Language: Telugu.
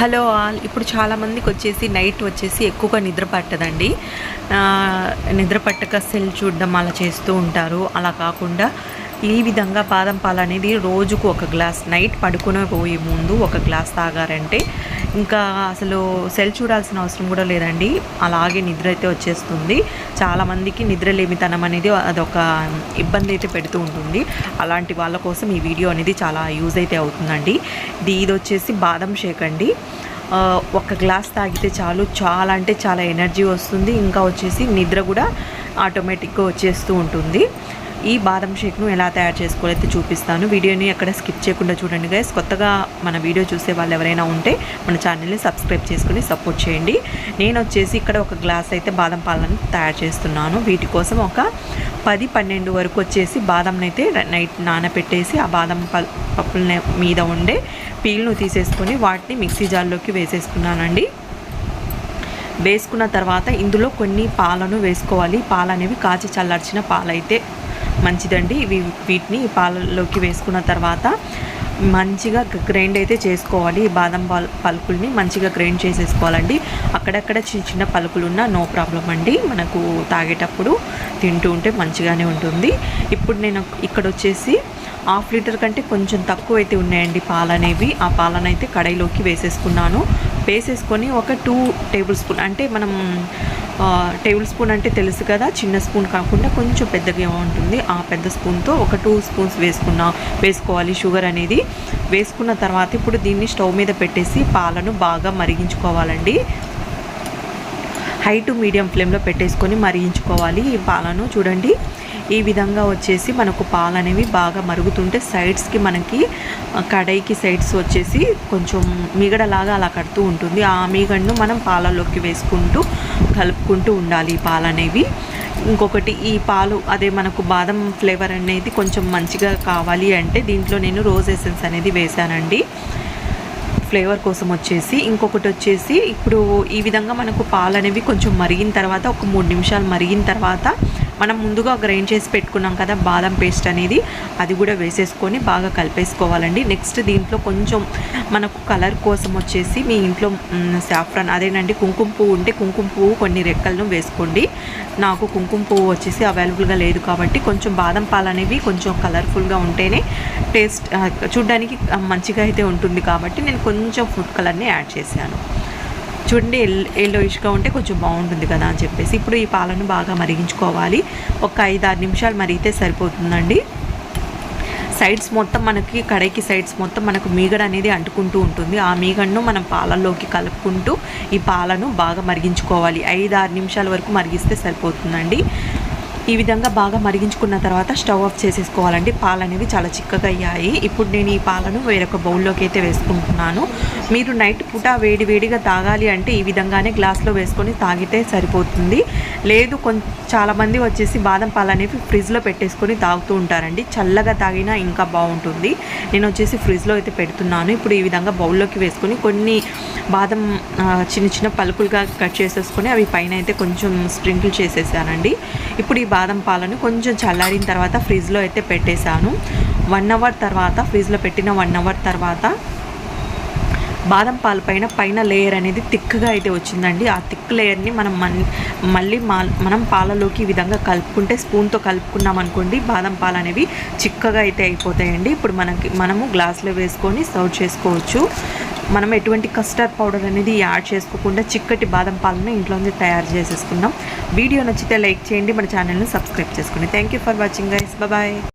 Hello all. ఇప్పుడు చాలామందికి వచ్చేసి నైట్ వచ్చేసి ఎక్కువగా నిద్ర పట్టదండి. నిద్ర పట్టక సెల్ చూడడం అలా చేస్తూ ఉంటారు. అలా కాకుండా ఈ విధంగా బాదం పాలు అనేది రోజుకు ఒక గ్లాస్ నైట్ పడుకునే పోయే ముందు ఒక గ్లాస్ తాగారంటే ఇంకా అసలు సెల్ చూడాల్సిన అవసరం కూడా లేదండి. అలాగే నిద్ర అయితే వచ్చేస్తుంది. చాలామందికి నిద్రలేమితనం అనేది అదొక ఇబ్బంది అయితే పెడుతూ ఉంటుంది. అలాంటి వాళ్ళ కోసం ఈ వీడియో అనేది చాలా యూజ్ అయితే అవుతుందండి. ఇది ఇది వచ్చేసి బాదం షేక్ అండి. ఒక గ్లాస్ తాగితే చాలు. చాలా అంటే చాలా ఎనర్జీ వస్తుంది. ఇంకా వచ్చేసి నిద్ర కూడా ఆటోమేటిక్గా వచ్చేస్తూ ఉంటుంది. ఈ బాదం షేక్ను ఎలా తయారు చేసుకోవాలైతే చూపిస్తాను. వీడియోని ఎక్కడ స్కిప్ చేయకుండా చూడండి గైస్ కొత్తగా మన వీడియో చూసే వాళ్ళు ఎవరైనా ఉంటే మన ఛానల్ని సబ్స్క్రైబ్ చేసుకుని సపోర్ట్ చేయండి. నేను వచ్చేసి ఇక్కడ ఒక గ్లాస్ అయితే బాదం పాలను తయారు చేస్తున్నాను. వీటి కోసం ఒక పది పన్నెండు వరకు వచ్చేసి బాదంని అయితే నైట్ నానబెట్టేసి ఆ బాదం పప్పుల మీద ఉండే పీల్ను తీసేసుకొని వాటిని మిక్సీ జార్లోకి వేసేసుకున్నానండి. వేసుకున్న తర్వాత ఇందులో కొన్ని పాలను వేసుకోవాలి. పాలు అనేవి కాచి చల్లార్చిన పాలైతే మంచిదండి. ఇవి వీటిని పాలలోకి వేసుకున్న తర్వాత మంచిగా గ్రైండ్ అయితే చేసుకోవాలి. బాదం పాల్ పలుకుల్ని మంచిగా గ్రైండ్ చేసేసుకోవాలండి. అక్కడక్కడ చిన్న చిన్న పలుకులు ఉన్న నో ప్రాబ్లం అండి. మనకు తాగేటప్పుడు తింటూ ఉంటే మంచిగానే ఉంటుంది. ఇప్పుడు నేను ఇక్కడ వచ్చేసి హాఫ్ లీటర్ కంటే కొంచెం తక్కువ అయితే ఉన్నాయండి పాలనేవి. ఆ పాలనైతే కడాయిలోకి వేసేసుకున్నాను. వేసేసుకొని ఒక టూ టేబుల్ స్పూన్ అంటే మనం టేబుల్ స్పూన్ అంటే తెలుసు కదా చిన్న స్పూన్ కాకుండా కొంచెం పెద్దగా ఉంటుంది. ఆ పెద్ద స్పూన్తో ఒక టూ స్పూన్స్ వేసుకున్నా వేసుకోవాలి షుగర్ అనేది. వేసుకున్న తర్వాత ఇప్పుడు దీన్ని స్టవ్ మీద పెట్టేసి పాలను బాగా మరిగించుకోవాలండి. హై టు మీడియం ఫ్లేమ్లో పెట్టేసుకొని మరిగించుకోవాలి ఈ పాలను. చూడండి ఈ విధంగా వచ్చేసి మనకు పాలు అనేవి బాగా మరుగుతుంటే సైడ్స్కి మనకి కడాయికి సైడ్స్ వచ్చేసి కొంచెం మిగడలాగా అలా కడుతూ ఉంటుంది. ఆ మీగడను మనం పాలలోకి వేసుకుంటూ కలుపుకుంటూ ఉండాలి ఈ పాలు అనేవి ఇంకొకటి ఈ పాలు అదే మనకు బాదం ఫ్లేవర్ అనేది కొంచెం మంచిగా కావాలి అంటే దీంట్లో నేను రోజ్ ఎసెన్స్ అనేది వేశానండి. ఫ్లేవర్ కోసం వచ్చేసి ఇంకొకటి వచ్చేసి ఇప్పుడు ఈ విధంగా మనకు పాలు అనేవి కొంచెం మరిగిన తర్వాత ఒక మూడు నిమిషాలు మరిగిన తర్వాత మనం ముందుగా గ్రైండ్ చేసి పెట్టుకున్నాం కదా బాదం పేస్ట్ అనేది. అది కూడా వేసేసుకొని బాగా కలిపేసుకోవాలండి. నెక్స్ట్ దీంట్లో కొంచెం మనకు కలర్ కోసం వచ్చేసి మీ ఇంట్లో సాఫ్రాన్ అదేనండి కుంకుమ పువ్వు ఉంటే కుంకుమ పువ్వు కొన్ని రెక్కలను వేసుకోండి. నాకు కుంకుమ పువ్వు వచ్చేసి అవైలబుల్గా లేదు కాబట్టి కొంచెం బాదం పాలు అనేవి కొంచెం కలర్ఫుల్గా ఉంటేనే టేస్ట్ చూడ్డానికి మంచిగా అయితే ఉంటుంది కాబట్టి నేను కొంచెం ఫుడ్ కలర్ని యాడ్ చేశాను. చూడండి ఎల్ ఎల్లోయిష్గా ఉంటే కొంచెం బాగుంటుంది కదా అని చెప్పేసి. ఇప్పుడు ఈ పాలను బాగా మరిగించుకోవాలి. ఒక ఐదు ఆరు నిమిషాలు మరిగితే సరిపోతుందండి. సైడ్స్ మొత్తం మనకి కడాయికి సైడ్స్ మొత్తం మనకు మీగడ అనేది అంటుకుంటూ ఉంటుంది. ఆ మీగడను మనం పాలల్లోకి కలుపుకుంటూ ఈ పాలను బాగా మరిగించుకోవాలి. ఐదు ఆరు నిమిషాల వరకు మరిగిస్తే సరిపోతుందండి. ఈ విధంగా బాగా మరిగించుకున్న తర్వాత స్టవ్ ఆఫ్ చేసేసుకోవాలండి. పాలు అనేవి చాలా చిక్కగా అయ్యాయి. ఇప్పుడు నేను ఈ పాలను వేరొక బౌల్లోకి అయితే వేసుకుంటున్నాను. మీరు నైట్ పూట వేడి వేడిగా తాగాలి అంటే ఈ విధంగానే గ్లాస్లో వేసుకొని తాగితే సరిపోతుంది. లేదు కొంచెం చాలామంది వచ్చేసి బాదం పాలు అనేవి ఫ్రిడ్జ్లో పెట్టేసుకొని తాగుతూ ఉంటారండి. చల్లగా తాగినా ఇంకా బాగుంటుంది. నేను వచ్చేసి ఫ్రిడ్జ్లో అయితే పెడుతున్నాను. ఇప్పుడు ఈ విధంగా బౌల్లోకి వేసుకొని కొన్ని బాదం చిన్న చిన్న పలుకులుగా కట్ చేసేసుకొని అవి పైన అయితే కొంచెం స్ప్రింకిల్ చేసేసానండి. ఇప్పుడు ఈ బాదం పాలను కొంచెం చల్లారిన తర్వాత ఫ్రిడ్జ్లో అయితే పెట్టేశాను. వన్ అవర్ తర్వాత ఫ్రిడ్జ్లో పెట్టిన వన్ అవర్ తర్వాత బాదం పాలు పైన పైన లేయర్ అనేది థిక్గా అయితే వచ్చిందండి. ఆ థిక్ లేయర్ని మనం మళ్ళీ మనం పాలలోకి ఈ విధంగా కలుపుకుంటే స్పూన్తో కలుపుకున్నాం అనుకోండి బాదం పాలు అనేవి చిక్కగా అయితే అయిపోతాయండి. ఇప్పుడు మనకి మనము గ్లాస్లో వేసుకొని సర్వ్ చేసుకోవచ్చు. మనం ఎటువంటి కస్టర్డ్ పౌడర్ అనేది యాడ్ చేసుకోకుండా చిక్కటి బాదం పాలను ఇంట్లోనే తయారు చేసేసుకున్నాం. వీడియో నచ్చితే లైక్ చేయండి మన ఛానల్ని సబ్స్క్రైబ్ చేసుకోండి thank you for watching guys bye